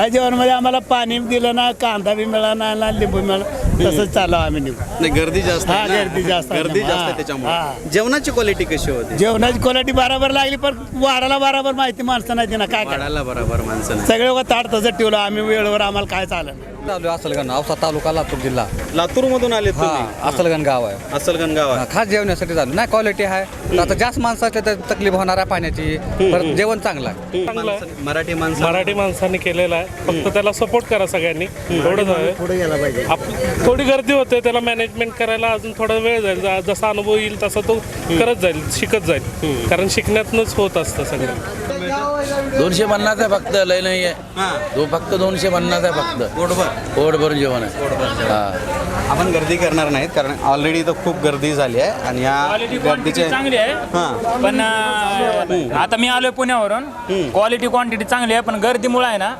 या जेवणामध्ये आम्हाला पाणी दिलं ना कांदा बी मिळाला ना लिंबू मिळाला. तसंच चालू आम्ही निघू नाही गर्दी जास्त आहे हा, ना. गर्दी जास्त आहे गर्दी. जास्त आहे हा, त्याच्यामुळे. हा. जेवणाची क्वालिटी कशी होती? जेवणाची क्वालिटी बरोबर लागली पण वाढायला बरोबर माहिती माणसं नाही ना काय काय वाढायला बरोबर माणसं सगळे ताट तसं ठेवलं. आम्ही वेळेवर आम्हाला काय चाललं चालू आहे असलगण औसा तालुका लातूर जिल्हा. लातूर मधून आले हा तुम्ही? असलगण गाव आहे. असलगन गाव हा, आहे खास जेवण्यासाठी चालू. नाही क्वालिटी आहे. तर आता जास्त माणसाच्या त्या तकलीफ होणार आहे पाण्याची परत जेवण चांगलं आहे. माणसं- मराठी माणसं मराठी माणसांनी केलेला आहे. फक्त त्याला सपोर्ट करा सगळ्यांनी. एवढंच आहे पुढे गेला पाहिजे. आप- थोडी गर्दी होते त्याला मॅनेजमेंट करायला अजून थोडा वेळ जाईल. जा- जसा अनुभव येईल तसा तो करत जाईल शिकत जाईल. कारण शिकण्यातनंच होत असतं सगळं. दोनशे पन्नास आहे फक्त लय नाही आहे हा. दो फक्त दोनशे पन्नास आहे फक्त. पोटभर पोट भरून जेवण आहे. हा. आपण गर्दी करणार नाहीत कारण ऑलरेडी इथं खूप गर्दी झाली आहे आणि या गर्दीचे चांगली आहे. हा. पण अं, आता मी आलोय पुण्यावरून. क्वालिटी क्वांटिटी चांगली आहे पण गर्दीमुळे आहे ना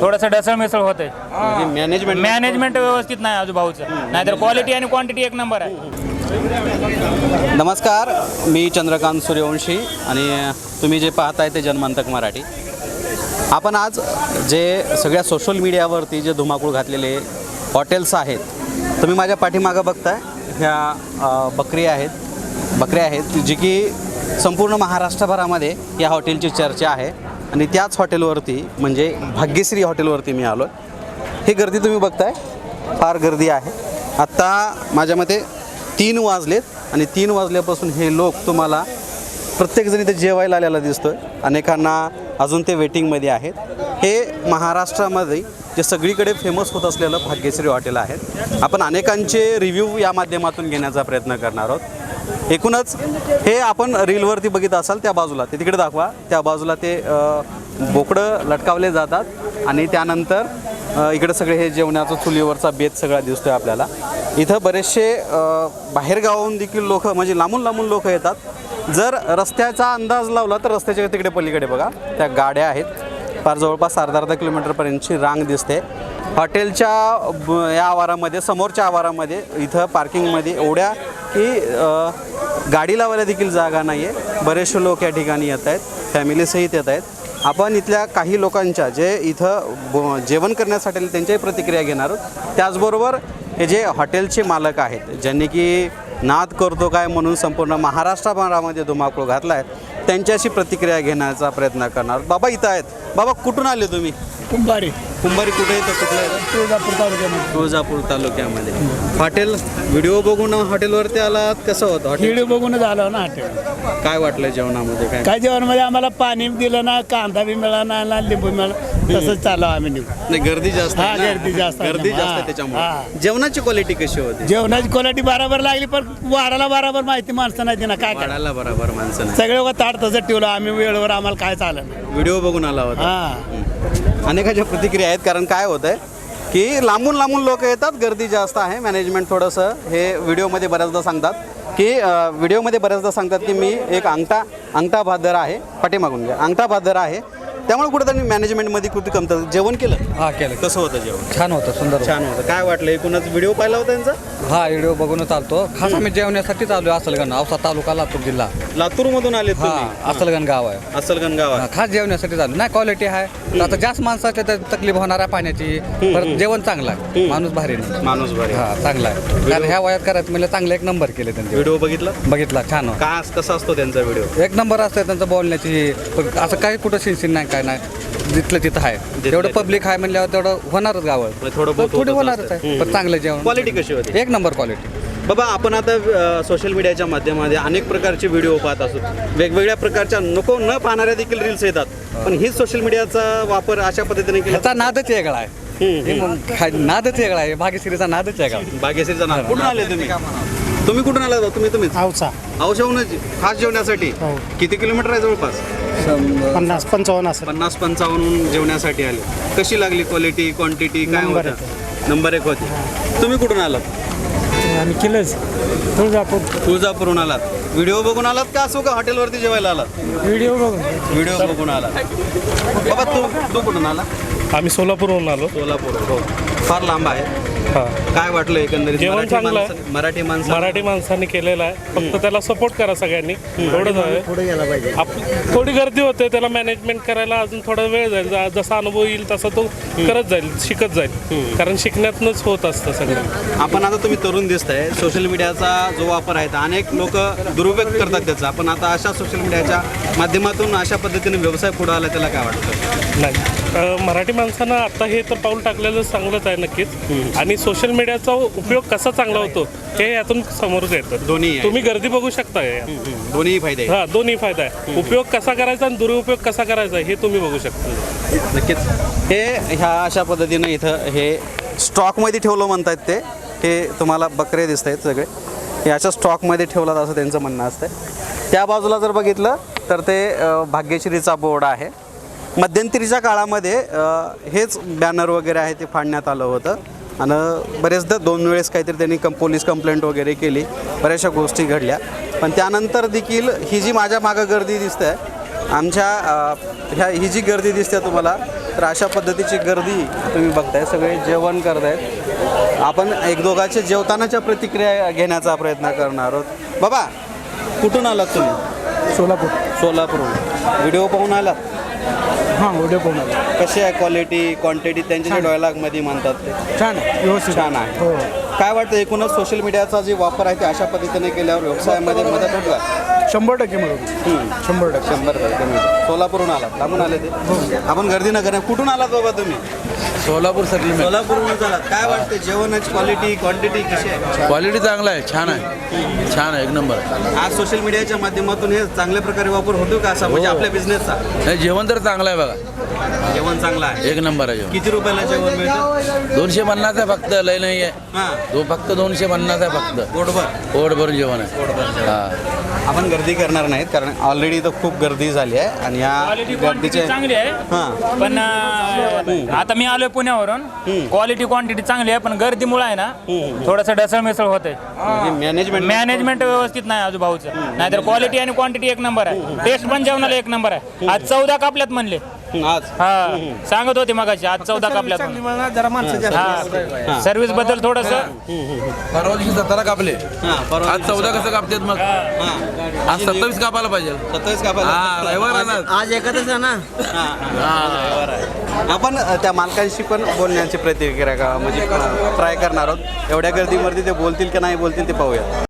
थोडंसं ढसळ मिसळ होते म्हणजे मॅनेजमेंट मॅनेजमेंट व्यवस्थित नाही आजूबाजूचं. नाहीतर क्वालिटी आणि क्वांटिटी एक नंबर आहे. नमस्कार मी चंद्रकांत सूर्यवंशी आणि तुम्ही जे पाहताय ते जनमंतक मराठी. आपण आज जे सगळ्या सोशल मीडियावरती जे धुमाकूळ घातलेले हॉटेल्स आहेत तुम्ही माझ्या पाठीमागं बघताय. ह्या बकरी आहेत बकऱ्या आहेत जी की संपूर्ण महाराष्ट्रभरामध्ये या हॉटेलची चर्चा आहे. आणि त्याच हॉटेलवरती म्हणजे भाग्यश्री हॉटेलवरती मी आलो ही गर्दी तुम्ही बघताय फार गर्दी आहे. आत्ता माझ्या मते तीन वाजलेत आणि तीन वाजल्यापासून हे लोक तुम्हाला प्रत्येकजण इथे जेवायला आलेला दिसतोय. अनेकांना अजून ते वेटिंगमध्ये आहेत. हे महाराष्ट्रामध्ये जे सगळीकडे फेमस होत असलेलं भाग्यश्री हॉटेल आहे. आपण अनेकांचे रिव्ह्यू या माध्यमातून घेण्याचा प्रयत्न करणार आहोत. एकूणच हे आपण रीलवरती बघित असाल त्या बाजूला ते तिकडे दाखवा. त्या बाजूला ते बोकडं लटकावले जातात आणि त्यानंतर इकडं इकडे सगळे हे जेवणाचं चुलीवरचा बेत सगळा दिसतोय आपल्याला. इथं बरेचसे बाहेरगावाहून देखील लोक म्हणजे लांबून लांबून लोक येतात. जर रस्त्याचा अंदाज लावला तर रस्त्याच्या तिकडे पलीकडे बघा. त्या गाड्या आहेत. फार जवळपास अर्धा अर्धा किलोमीटरपर्यंतची रांग दिसते. हॉटेलच्या ब- या आवारामध्ये समोरच्या आवारामध्ये इथं पार्किंगमध्ये एवढ्या की गाडी लावायला देखील जागा नाही आहे बरेचसे लोक या ठिकाणी येत आहेत. फॅमिलीसहित येत आहेत. आपण इथल्या काही लोकांच्या जे इथं ब- जेवण करण्यासाठी त्यांच्याही प्रतिक्रिया घेणार आहोत. त्याचबरोबर हे जे हॉटेलचे मालक आहेत ज्यांनी की नाद करतो काय म्हणून संपूर्ण महाराष्ट्रभरामध्ये धुमाकूळ घातला आहे त्यांच्याशी प्रतिक्रिया घेण्याचा प्रयत्न करणार. बाबा इथं आहेत. बाबा कुठून आले तुम्ही? कुंभारी. कुंभारी कुठे येतं कुठलं येतं तुळजापूर तालुक्यामध्ये. तुळजापूर तालुक्यामध्ये. हॉटेल व्हिडिओ बघून हॉटेलवरती आलात? कसं होतं हॉटेल? व्हिडिओ बघूनच आलो ना हॉटेल. काय वाटलं जेवणामध्ये? काय? काय जेवणामध्ये आम्हाला पाणी दिलं ना कांदा बी मिळाला ना लिंबू मिळाला तसंच चालू आम्ही निघू नाही गर्दी जास्त आहे हा, ना. गर्दी जास्त आहे गर्दी. जास्त आहे हा, त्याच्यामुळे. हा. जेवणाची क्वालिटी कशी होती? जेवणाची क्वालिटी बरोबर लागली पण वाढायला बरोबर माहिती माणसं नाही ना काय काय वाढायला बरोबर माणसं सगळे ताट तसं ठेवलं आम्ही वेळेवर आम्हाला काय चाललं व्हिडिओ बघून आला होता. हा. अनेकाच्या प्रतिक्रिया आहेत कारण काय होत आहे की लांबून लांबून लोक येतात गर्दी जास्त आहे. मॅनेजमेंट थोडंसं हे व्हिडिओमध्ये बऱ्याचदा सांगतात की व्हिडिओमध्ये बऱ्याचदा सांगतात की मी एक अंगठा अंगठा भादर आहे. पाठीमागून घ्या. अंगठा भादर आहे. त्यामुळे कुठेतरी मॅनेजमेंटमध्ये कुठे कमतं जेवण केलं? हा केलं कसं होतं जेवण? छान होतं सुंदर. छान होतं. काय वाटलं? एकूणच व्हिडिओ पाहिला होता त्यांचा हा व्हिडिओ बघूनच चालतो. खास आम्ही जेवण्यासाठी चालू आहे असलगण औसा तालुका लातूर जिल्हा. लातूरमधून आले हा तुम्ही? असलगण गाव आहे. असलगन गाव हा, आहे खास जेवण्यासाठी चालू. नाही क्वालिटी आहे. आता जास्त माणसाच्या त्या तकलीफ होणार आहे पाण्याची परत जेवण चांगलं आहे. माणूस भारी नाही. माणूस बरे हा चांगला आहे. कारण ह्या वयात करायचं म्हणजे चांगले एक नंबर केले त्यांचे व्हिडिओ बघितला? बघितला छान. का कसा असतो त्यांचा व्हिडिओ एक नंबर असतं त्यांचं बोलण्याची. असं काही कुठं शिनशिन नाही. काय नाही जिथलं तिथं आहे. तेवढं तिथं. पब्लिक आहे म्हणल्यावर तेवढं होणारच गावं. म्हणजे थोडं बहुत थोडी होतच होणारच असतं. आहे पण चांगलं जेवण. क्वालिटी कशी होती? एक नंबर क्वालिटी बाबा आपण आता सोशल मीडियाच्या माध्यमामध्ये अनेक प्रकारचे व्हिडिओ पाहत असतो. वेगवेगळ्या प्रकारच्या नको न पाहणाऱ्या देखील रील्स येतात. पण हीच सोशल मीडियाचा वापर अशा पद्धतीने केला ह्याचा नादच वेगळा आहे. हे मग काय नादच वेगळा आहे. भाग्यश्रीचा नादच वेगळा बागेश्रीचा नाव कुठून आले तुम्ही? तुम्ही कुठून आला तुम्ही तुम्हीच? आवचा औषधूनच खास जेवण्यासाठी? हो. किती किलोमीटर आहे जवळपास? पन्नास पंचावन्न असं पन्नास पंचावन्न जेवण्यासाठी आले. कशी लागली क्वालिटी क्वांटिटी काय नंबर होतं? नंबर एक होती. तुम्ही कुठून आलात? आम्ही केलंच तुळजापूर. तुळजापूरहून आलात. व्हिडिओ बघून आलात का असो का हॉटेलवरती जेवायला आलात? व्हिडिओ बघून. व्हिडिओ बघून आला बाबा तू तू कुठून आला? आम्ही सोलापूरहून आलो. सोलापूर हो. फार लांब आहे. हा. काय वाटलं एकंदरीत? जेवण मराठी चांगलं आहे. माणसं- मराठी माणसं मराठी माणसांनी केलेला आहे. फक्त त्याला सपोर्ट करा सगळ्यांनी. एवढंच आहे आप थोडी गर्दी होते त्याला मॅनेजमेंट करायला अजून थोडा वेळ जाईल. जा- जसा अनुभव येईल तसा तो करत जाईल शिकत जाईल. कारण शिकण्यातनंच होत असतं सगळं. आपण आता तुम्ही तरुण दिसताय. सोशल मीडियाचा जो वापर आहे तर अनेक लोक दुरुपयोग करतात त्याचा. आपण आता अशा सोशल मीडियाच्या माध्यमातून अशा पद्धतीने व्यवसाय पुढे आला त्याला काय वाटतं? नाही. मराठी माणसानं आता हे तर पाऊल टाकलेलं चांगलंच आहे नक्कीच. आणि सोशल मीडियाचा उपयोग कसा चांगला होतो हे यातून समोर येतं. दोन्ही. तुम्ही गर्दी बघू शकता. दोन्ही फायदे. हा दोन्ही फायदा आहे. उपयोग कसा करायचा आणि दुरुपयोग कसा करायचा हे तुम्ही बघू शकता. नक्कीच. हे ह्या अशा पद्धतीनं इथं हे स्टॉकमध्ये ठेवलं म्हणतात ते. हे तुम्हाला बकरे दिसत आहेत सगळे. हे अशा स्टॉकमध्ये ठेवलात असं त्यांचं म्हणणं असतं त्या बाजूला जर बघितलं तर ते भाग्यश्रीचा बोर्ड आहे. मध्यंतरीच्या काळामध्ये हेच बॅनर वगैरे आहे ते फाडण्यात आलं होतं. आणि बरेचदा दोन वेळेस काहीतरी त्यांनी कं पोलीस कंप्लेंट वगैरे केली बऱ्याचशा गोष्टी घडल्या. पण त्यानंतर देखील ही जी माझ्या मागं गर्दी दिसते आमच्या ह्या ही जी गर्दी दिसते तुम्हाला तर अशा पद्धतीची गर्दी तुम्ही बघताय. सगळे जेवण करतायत. आपण एक दोघांच्या जेवतानाच्या प्रतिक्रिया घेण्याचा प्रयत्न करणार आहोत. बाबा कुठून आलात तुम्ही? सोलापूर. सोलापूरहून. व्हिडिओ पाहून आलात? हां व्हिडिओ आलो कशी आहे क्वालिटी क्वांटिटी त्यांच्या जे डायलॉगमध्ये म्हणतात ते? छान आहे व्यवस्थित छान आहे. हो. काय वाटतं एकूणच सोशल मीडियाचा जे वापर आहे ते अशा पद्धतीने केल्यावर व्यवसायामध्ये मदत होत का? शंभर टक्के मिळून शंभर टक्के. शंभर टक्के मिळतं. सोलापूरहून आलात. लांबून आले ते. आपण गर्दी नगर कुठून आलात बाबा तुम्ही? सोलापूर सेटलमेंट सोलापूरहून काय वाटतं जेवणाची क्वालिटी क्वांटिटी कशी आहे? क्वालिटी चांगला आहे. छान आहे. छान आहे. एक नंबर. आज सोशल मीडियाच्या माध्यमातून हे चांगल्या प्रकारे वापर होतो का असा? म्हणजे हो. आपल्या बिझनेसचा नाही जेवण तर चांगलं आहे बघा. जेवण चांगलं आहे. एक नंबर आहे जेवण. किती रुपयाला जेवण मिळतं? दोनशे पन्नास आहे फक्त लय नाही आहे. हां. दो फक्त दोनशे पन्नास आहे फक्त. पोटभर? पोट भरून जेवण आहे. हा. आपण गर्दी करणार नाहीत कारण ऑलरेडी इथं खूप गर्दी झाली आहे आणि क्वालिटी या क्वांटिटी गर्दीचे चांगली आहे. हां. पण अं, आता मी आलोय पुण्यावरून. क्वालिटी क्वांटिटी चांगली आहे पण गर्दीमुळे आहे ना थोडस ढसळ मिसळ होते मॅनेजमेंट मॅनेजमेंट व्यवस्थित नाही आजूबाजूचं. नाहीतर क्वालिटी आणि क्वांटिटी एक नंबर आहे. टेस्ट पण जेवणाला एक नंबर आहे. आज चौदा कापल्यात म्हणले. आज. हा सांगत होते मगाशी आज चौदा. जरा माणसं हा सर्व्हिसबद्दल थोडस. परवा दिवशी सतरा कापले. हां परवा आज चौदा कसं कापतात मग? हां. आज सत्तावीस कापायला पाहिजे. सत्तावीस का हा रविवार आहे ना आज. आहे ना? आपण अ, त्या मालकांशी पण बोलण्याची प्रतिक्रिया का म्हणजे ट्राय करणार आहोत. एवढ्या गर्दीमध्ये ते बोलतील की नाही बोलतील ते पाहूया